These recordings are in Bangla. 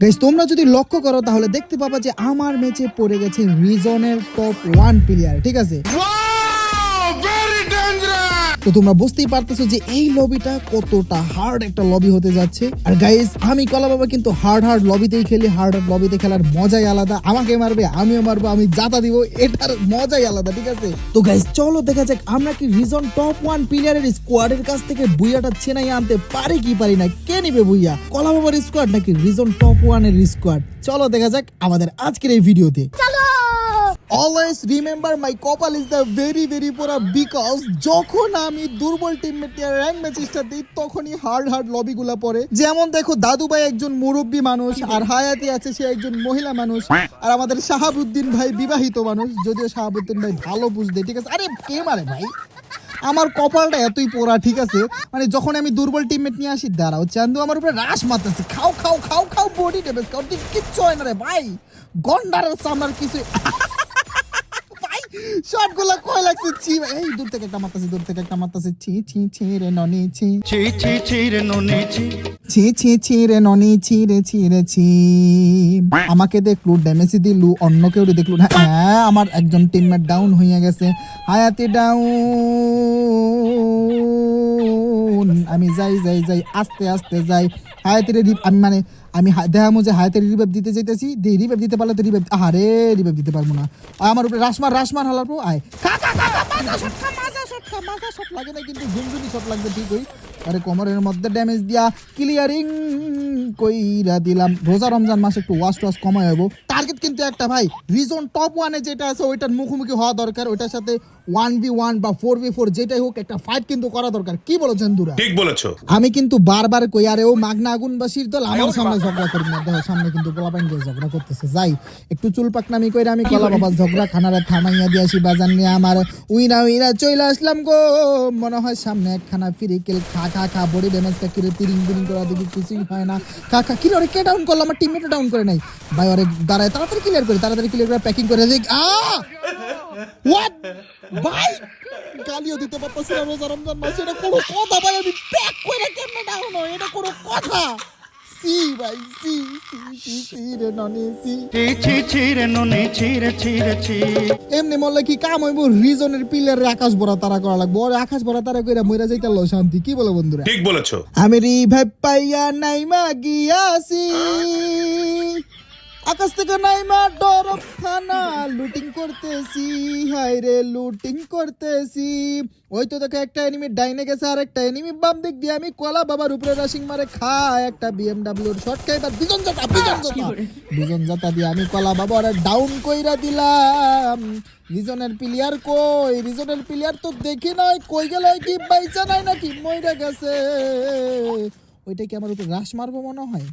গাইস তোমরা যদি লক্ষ্য করো, তাহলে দেখতে পাবা যে আমার ম্যাচে পড়ে গেছে রিজনের টপ ওয়ান প্লেয়ার ঠিক আছে? তো তোমরা বুঝতেই পারতেছো যে এই লবিটা কতটা হার্ড একটা লবি হতে যাচ্ছে। আর গাইস আমি কলা বাবা কিন্তু হার্ড হার্ড লবিতেই খেলি হার্ড হার্ড লবিতে খেলার মজাই আলাদা। আমাকে মারবে, আমিও মারবো, আমি জাতা দিব, এটার মজাই আলাদা, ঠিক আছে? তো গাইস চলো দেখা যাক আমরা কি রিজন টপ ওয়ান প্লেয়ারের স্কোয়াডের কাছ থেকে বুইয়াটা ছেনাই আনতে পারি কি পারি না, কে নিবে বুইয়া? কলা বাবার স্কোয়াড নাকি রিজন টপ ওয়ানের স্কোয়াড চলো দেখা যাক আমাদের আজকের এই ভিডিওতে always remember my kapal is the very very পোরা because যখন আমি দুর্বল টিমমেট নিয়ে র্যাঙ্ক ম্যাচেসটা দিই, তখনই হার্ড হার্ড লবিগুলা পড়ে। যেমন দেখো, দাদু ভাই একজন মুরব্বী মানুষ, আর হায়াতি আছে সে একজন মহিলা মানুষ, আর আমাদের শাহাবুদ্দিন ভাই বিবাহিত মানুষ, যদিও শাহাবুদ্দিন ভাই ভালো বুঝতে, ঠিক আছে? আরে, কে মারে ভাই? আমার কপালটা এতই পোড়া, ঠিক আছে? মানে যখন আমি দুর্বল টিমমেট নিয়ে আসি, দাঁড়াও, চান্দু আমার উপরে রাস মারতেছে। খাও খাও খাও খাও বডি ড্যামেজ খাও কিচ্ছু হয় না রে ভাই। গন্ডারের সামনার কিছু ভাই শটগুলো কয় লাগছে? ছি এই দূর থেকে একটা মারতেছে দূর থেকে একটা মারতেছে। ছি ছি ছি রে ননি ছি। ছি ছি ছি রে ননি ছি। ছি ছি ছি রে ননি ছি রে ছি রে ছি। আমাকে দেখলু ড্যামেজি দিলু অন্য কেউ দেখলু না। হ্যাঁ আমার একজন টিমমেট ডাউন হইয়া গেছে। হায়াতি ডাউন আমি যাই যাই যাই, আস্তে আস্তে যাই। হায়াতির আমি মানে আমি দেখামো যে হায়াতের রিভাইভ দিতে চাইতেছি। দি রিভাইভ দিতে পারলে তো রিভাইভ আরে রিভাইভ দিতে পারব না। আমার উপরে রাসমার রাসমার হালার পর আয়। মাজা শট লাগে না কিন্তু ঝুমঝুমি শট লাগবে ঠিক ওই আরে কোমরের মধ্যে ড্যামেজ দিয়া ক্লিয়ারিং কইরা দিলাম। রোজা রমজান মাসে একটু ওয়াশ টোয়াশ কমায় হব টার্গেট কিন্তু একটা ভাই। রিজন টপ ওয়ানে যেটা আছে, ওইটার মুখোমুখি হওয়া দরকার। ওইটার সাথে ওয়ান ভি ওয়ান বা ফোর ভি ফোর যেটাই হোক একটা ফাইট কিন্তু করা দরকার। কি বলেছেন দুরা ঠিক বলেছ। আমি কিন্তু বারবার কই আরে ও মাগনা আগুন বাসির দল আমার সামনে ঝগড়া করি না। দেখো সামনে কিন্তু পোলাপাইন দিয়ে ঝগড়া করতেছে যাই। একটু চুল পাকনামি কইরা আমি কলা বাবা ঝগড়া খানারে থামাইয়া দিয়ে আসি বাজার নিয়ে। আমার উইনা উইনা চইলা আসলাম গো। মনে হয় সামনে একখানা ফিরে কেল খা খা খা বডি ড্যামেজটা কিরে তিরিং বিরিং করা দেখি কিছুই হয় না। খা খা কিরে ওরে কে ডাউন করল? আমার টিমমেটও ডাউন করে নাই। ভাই ওরে দাঁড়ায় তাড়াতাড়ি ক্লিয়ার করে তাড়াতাড়ি ক্লিয়ার করে প্যাকিং করে দেখ আ! হোয়াট ভাই গালিও দিতে পারতেছি না রোজা রমজান মাসে এটা কোনো কথা ভাই আমি প্যাক করে কেমনে ডাউন এটা কোনো কথা? সি ভাই সি সি সি সি রে ননি সি। ছি ছি ছি রে ননি ছি রে ছি রে ছি। এমনি কি কাম হইব? রিজনের পিলারে আকাশ ভরা তারা করা লাগবে। ওর আকাশ ভরা তারা কইরা মইরা যাইতে লো শান্তি। কি বলে বন্ধুরা? ঠিক বলেছ। আমি রিভাইভ পাইয়া নাইমা গিয়াছি। আকাশ থেকে নাইমা ডরব খানা। লুটিং করতেছি হাই রে লুটিং করতেছি। ওই তো দেখো একটা এনিমি ডাইনে গেছে আর একটা এনিমি বাম দিক দিয়ে আমি কলা বাবার উপরে রাশিং মারে খা একটা বিএমডব্লিউর শর্ট খাই দুজন জাতা দুজন জাতা। দুজন জাতা দিয়ে আমি কলা বাবা ওরা ডাউন কইরা দিলাম। রিজনের প্লেয়ার কই? রিজনের প্লেয়ার তো দেখি নাই কই গেল? কি বাইচা নাই নাকি? মইরা গেছে। ওইটা কি আমার উপর রাশ মারবো মনে হয়?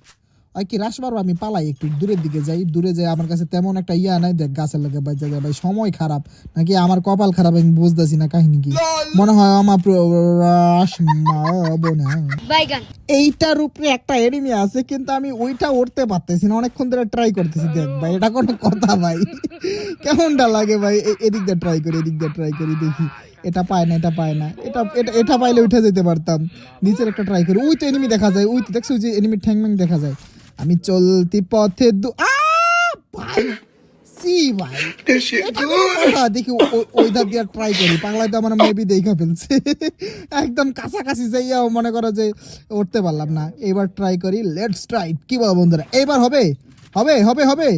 আর কি রাশ মারবো আমি পালাই একটু দূরের দিকে যাই দূরে যাই আমার কাছে তেমন একটা ইয়া নাই দেখ গাছের লাগে বাইচা যায় ভাই সময় খারাপ। নাকি আমার কপাল খারাপ আমি বুঝতেছি না কাহিনী কি। মনে হয় আমার মারবো না। এইটার উপরে একটা এনিমি আছে কিন্তু আমি ওইটা উঠতে পারতেছি না অনেকক্ষণ ধরে ট্রাই করতেছি দেখ ভাই এটা কোনো কথা ভাই। কেমনটা লাগে ভাই এদিক দিয়ে ট্রাই করি এদিক দিয়ে ট্রাই করি দেখি। এটা পায় না এটা পায় না। এটা এটা এটা পাইলে উঠে যেতে পারতাম। নিচের একটা ট্রাই করি। ওই তো এনিমি দেখা যায় ওই তো দেখছ ওই যে এনিমি ঠ্যাং ম্যাং দেখা যায়। আমি চলতি পথে দু আ ভাই সি ভাই। এটা কোনো কথা? দেখি ও- ও- ওই ধার দিয়ে ট্রাই করি। পাগলায় তো আমার মেবি দেখা ফেলছে। একদম কাছাকাছি যাইয়াও মনে করো যে উঠতে পারলাম না। এবার ট্রাই করি লেটস ট্রাই কি বলো বন্ধুরা? এবার হবে? হবে হবে হবে?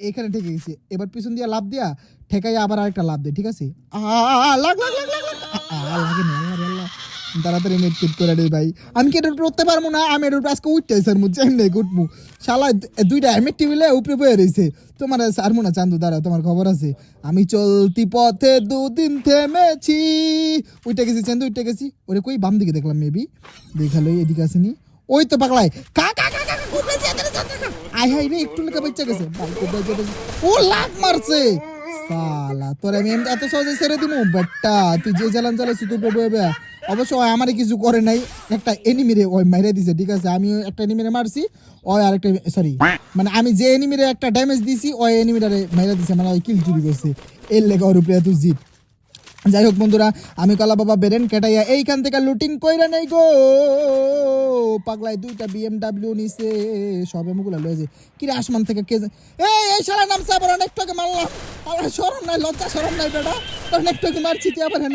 এখানে ঠেকে গেছি। এবার পিছন দিয়ে লাভ দিয়া ঠেকাই আবার আরেকটা লাভ দে ঠিক আছে? আ, আ, লাগ লাগ লাগ লাগ লাগ। আ, আ, লাগে না আল্লাহ তাড়াতাড়ি নেট কিট করে দে ভাই। আমি কি এটা উঠতে পারব না? আমি এটা আজকে উঠতে স্যার মুঝে এমনি উঠবো। শালা দুইটা এমএ টিভিলে উপরে বয়ে রয়েছে তোমার সারমো না চান্দু দাঁড়া তোমার খবর আছে? আমি চলতি পথে দুদিন থেমেছি। উঠে গেছি চান্দু, উঠে গেছি। ওরে কই, বাম দিকে দেখলাম মেবি দেখাল এদিকে আসেনি। ওই তো পাগলায়। কা কা কা কা আয় হাই রে, একটু লেখা বাচ্চা গেছে। ও লাগ মারছে। সালা তোর আমি এত সহজে ছেড়ে দিমু? বেটা, তুই যে জ্বালান চালাইছিস তুই ববে অবশ্য ওই আমারে কিছু করে নাই, একটা এনিমিরে ওই মাইরে দিছে, ঠিক আছে? আমি একটা এনিমিরে মারছি, ওই আরেকটা সরি মানে আমি যে এনিমিরে একটা ড্যামেজ দিছি, ওই এনিমিটারে মাইরে দিছে মানে ওই কিল চুরি করছে। এর লেগে ওর উপরে এত জিত যাই হোক বন্ধুরা, আমি কলা বাবা বেরেন কেটাইয়া এইখান থেকে লুটিং কইরা নাই গো। পাগলায় দুইটা বিএমডাব্লিউ নিছে, সবে মুগুলা লয়েছে কি রে আসমান থেকে কে এই এই শালা নাম সাবার অনেক টাকা মারলাম। আমার শরম নাই, লজ্জা, শরম নাই বেটা। অনেক টাকা মারছি, তুই আবার হ্যাঁ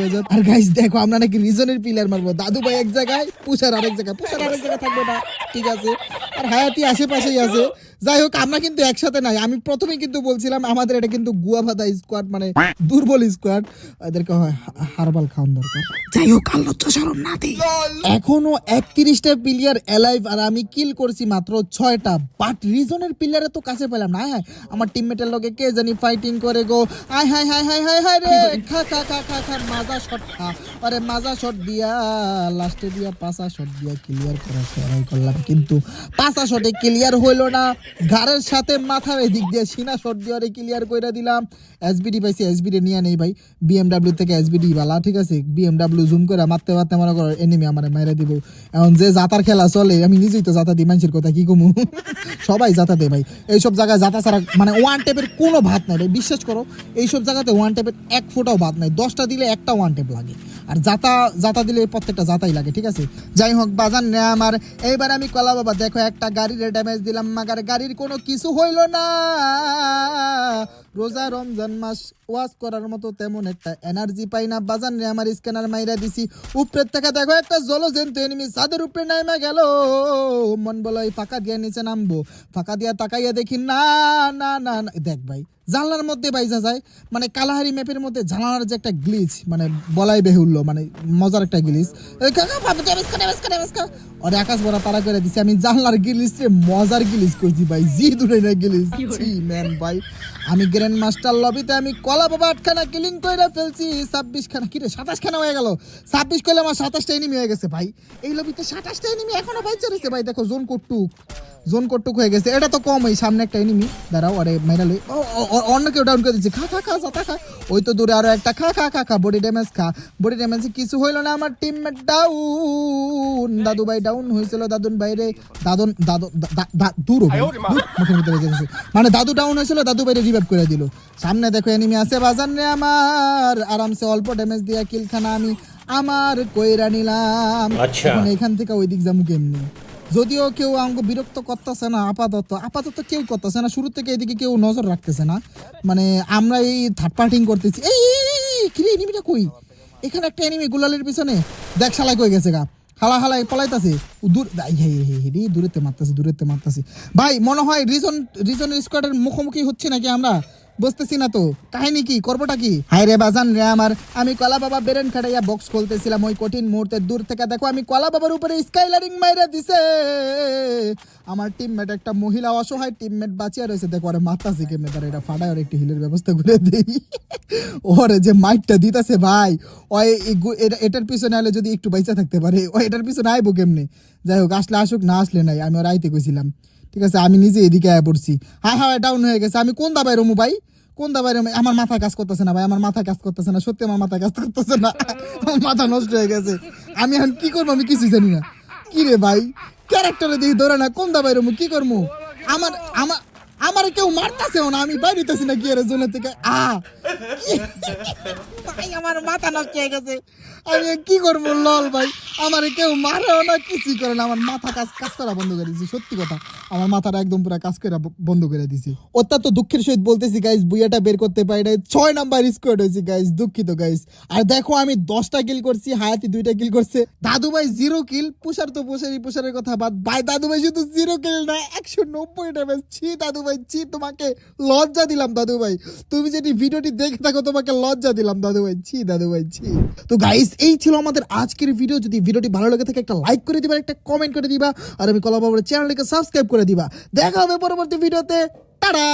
বেজাত আর গাইস দেখো, আমরা নাকি রিজনের পিলার মারবো। দাদু ভাই এক জায়গায়, পুষার আরেক জায়গায়, পুষার আরেক জায়গায় থাকবে না। ঠিক আছে? আর হায়াতি আশেপাশেই আছে। যাই হোক আমরা কিন্তু একসাথে নাই। আমি প্রথমে কিন্তু বলছিলাম আমাদের এটা কিন্তু গুয়া ভাতা স্কোয়াড মানে দুর্বল স্কোয়াড এদেরকে হয় হারবাল খাওয়ান দরকার। যাই হোক না এখনও একত্রিশটা প্লেয়ার অ্যালাইভ আর আমি কিল করছি মাত্র ছয়টা। বাট রিজনের প্লেয়ারে তো কাছে পেলাম না। হ্যাঁ আমার টিমমেটের লগে কে জানি ফাইটিং করে গো। আয় হাই হাই হাই হাই হাই রে। খা খা খা খা খা মাজা শট খা। আরে মাজা শট দিয়া লাস্টে দিয়া পাঁচা শট দিয়া ক্লিয়ার করার ট্রাই করলাম। কিন্তু পাঁচা শটে ক্লিয়ার হইল না। ঘাড়ের সাথে মাথার এদিক দিয়ে সিনা শট দিয়ে ক্লিয়ার কইরা দিলাম। এসবিডি পাইছি এসবিডি নিয়ে নেই ভাই। বিএমডাব্লিউ থেকে এসবিডি বালা, ঠিক আছে? বিএমডাব্লিউ জুম করে মারতে মারতে মনে করো এনিমি আমার মেরে দিব। এখন যে জাতার খেলা চলে, আমি নিজেই তো জাতা দিই, মানুষের কথা কি কমু? সবাই জাতা দেয় ভাই। এইসব জায়গায় জাতা ছাড়া মানে ওয়ান টেপের কোনো ভাত নাই ভাই। বিশ্বাস করো, এইসব জায়গাতে ওয়ান টেপের এক ফোটাও ভাত নাই। দশটা দিলে একটা ওয়ান টেপ লাগে। আর জাতা জাতা দিলে প্রত্যেকটা জাতাই লাগে, ঠিক আছে? যাই হোক বাজার নে আমার এইবার আমি কলা বাবা, দেখো একটা গাড়ির ড্যামেজ দিলাম, মাগার গাড়ির কোনো কিছু হইল না। রোজা রমজান মাস ওয়াজ করার মতো তেমন একটা এনার্জি পাই না। বাজান রে, আমার স্ক্যানার মাইরা দিছি। উপরের থেকে দেখো, একটা জলো জন্তু এনিমি ছাদের উপরে নাইমা গেল। মন বলো এই ফাঁকা দিয়ে নিচে নামবো। ফাঁকা দিয়া তাকাইয়া দেখি, না না না। দেখ ভাই, জানলার মধ্যে বাইজা যায়। মানে কালাহারি ম্যাপের মধ্যে জানালার যে একটা গ্লিচ মানে বলাই বেহুল্য মানে মজার একটা গ্লিচ ওর আকাশ বড় তারা করে দিছি, আমি জানলার গিলিস রে মজার গিলিস করছি ভাই। জি, দূরে না গিলিস ছি ম্যান ভাই। আমি গ্র্যান্ড মাস্টার লবিতে আমি কলা বাবা আটখানা কিলিং কইরা ফেলছি ছাব্বিশ খানা কিরে সাতাশ খানা হয়ে গেল? ছাব্বিশ করলে আমার সাতাশটা এনিমি হয়ে গেছে ভাই। এই লবিতে সাতাশটা এনিমি এখনও বাইচা রয়েছে ভাই, দেখো, জোন কটুক জোন কটুক হয়ে গেছে। এটা তো কম এই সামনে একটা এনিমি দাঁড়াও আরে মাইরালে লই। ও, ও, অন্য কেউ ডাউন করে দিচ্ছে খা খা খা জাতা খা। ওই তো দূরে আরও একটা। খা খা খা খা বডি ড্যামেজ খা। বডি ড্যামেজ কিছু হইল না আমার টিমমেট ডাউন দাদু ভাই ডাউন হয়েছিল দাদুন বাইরে দাদন দাদু দূর মুখের ভিতরে যেতেছে। মানে দাদু ডাউন হয়েছিল দাদু বাইরে রিভাইভ করে দিল। সামনে দেখো এনিমি আছে বাজার নে আমার। আরামসে অল্প ড্যামেজ দিয়া কিলখানা আমি। আমার কইরা নিলাম। আচ্ছা। এখন এখান থেকে ওই দিক যাব কেমনি? যদিও কেউ আমাকে বিরক্ত করতেছে না, আপাতত। আপাতত কেউ করতেছে না, শুরু থেকে এদিকে কেউ নজর রাখতেছে না। মানে আমরা এই থার্ড পার্টিং করতেছি। এই কি এনিমিটা কই? এখানে একটা এনিমি গুলালের পিছনে। দেখ শালাই কই গেছে গা। হালা হালাই পলাইতাছে। দূর রে, দূরেতে মারতাছে দূরেতে মারতাছে। ভাই, মনে হয় রিজন রিজনের স্কোয়াডের মুখোমুখি হচ্ছে নাকি আমরা? বুঝতেছি না তো। কাহিনী কি? করবোটা কি? হাই রে বাজান রে আমার। আমি কলা বাবা বেরেন খাটাইয়া বক্স খুলতেছিলাম। ওই কঠিন মুহূর্তে দূর থেকে দেখো আমি কলা বাবার উপরে স্কাইলারিং মাইরা দিছে। আমার টিমমেট একটা মহিলা অসহায় টিমমেট বাঁচিয়ে রয়েছে। দেখো, আরে মারতাছে কেমনে তার এটা ফাটায় একটু হিলের ব্যবস্থা করে দেই। ওরে যে মাইকটা দিতেছে ভাই। ওই এটার পিছনে আলে যদি একটু বাইচা থাকতে পারে ও এটার পিছনে আইবো কেমনে? যাই হোক, আসলে আসুক, না আসলে নাই। আমি ওর আইতে কইছিলাম। ঠিক আছে, আমি নিজে এদিকে আয়া পড়ছি। হ্যাঁ হ্যাঁ ডাউন হয়ে গেছে। আমি কোন দাবাই রমু ভাই? কোন দাবাই রমু? আমার মাথা কাজ করতেছে না ভাই, আমার মাথা কাজ করতেছে না। সত্যি আমার মাথা কাজ করতেছে না। আমার মাথা নষ্ট হয়ে গেছে। আমি এখন কি করব আমি কিছুই জানি না। কি রে ভাই? ক্যারেক্টারে দেখি ধরে না, কোন দাবাই রমু? কি করব? আমার আমার আমার কেউ মারতাছে না, আমি বাইরেতেছি না কি আরে জোনের থেকে? আ ভাই, আমার মাথা নষ্ট হয়ে গেছে। আমি কি করব, লল ভাই? আমার কেউ মারেও না, কিছুই করে না। আমার মাথা কাজ কাজ করা বন্ধ করে দিয়েছি সত্যি কথা। আমার মাথাটা একদম পুরো কাজ করা বন্ধ করে দিয়েছি অত্যন্ত দুঃখের সহিত বলতেছি গাইস বুইয়াটা বের করতে পারি নাই। ছয় নাম্বার স্কোয়াড হয়েছি গাইস দুঃখিত গাইস আর দেখো, আমি দশটা কিল করছি, হায়াতি দুইটা কিল করছে। দাদু ভাই জিরো কিল পুষার তো পুষারি পুষারের কথা বাদ ভাই, দাদু ভাই শুধু জিরো কিল না, একশো নব্বই ড্যামেজ ছি, দাদু ভাই, ছি, তোমাকে লজ্জা দিলাম, দাদু ভাই। তুমি যদি ভিডিওটি দেখে থাকো, তোমাকে লজ্জা দিলাম, দাদু ভাই। ছি, দাদু ভাই, ছি। তো এই ছিল আমাদের আজকের ভিডিও যদি ভিডিওটি ভালো লাগে থাকে, একটা লাইক করে দিবা, একটা কমেন্ট করে দিবা, আর আমি কলাবাবুর চ্যানেলকে সাবস্ক্রাইব করে দিবা। দেখা হবে পরবর্তী ভিডিওতে টাটা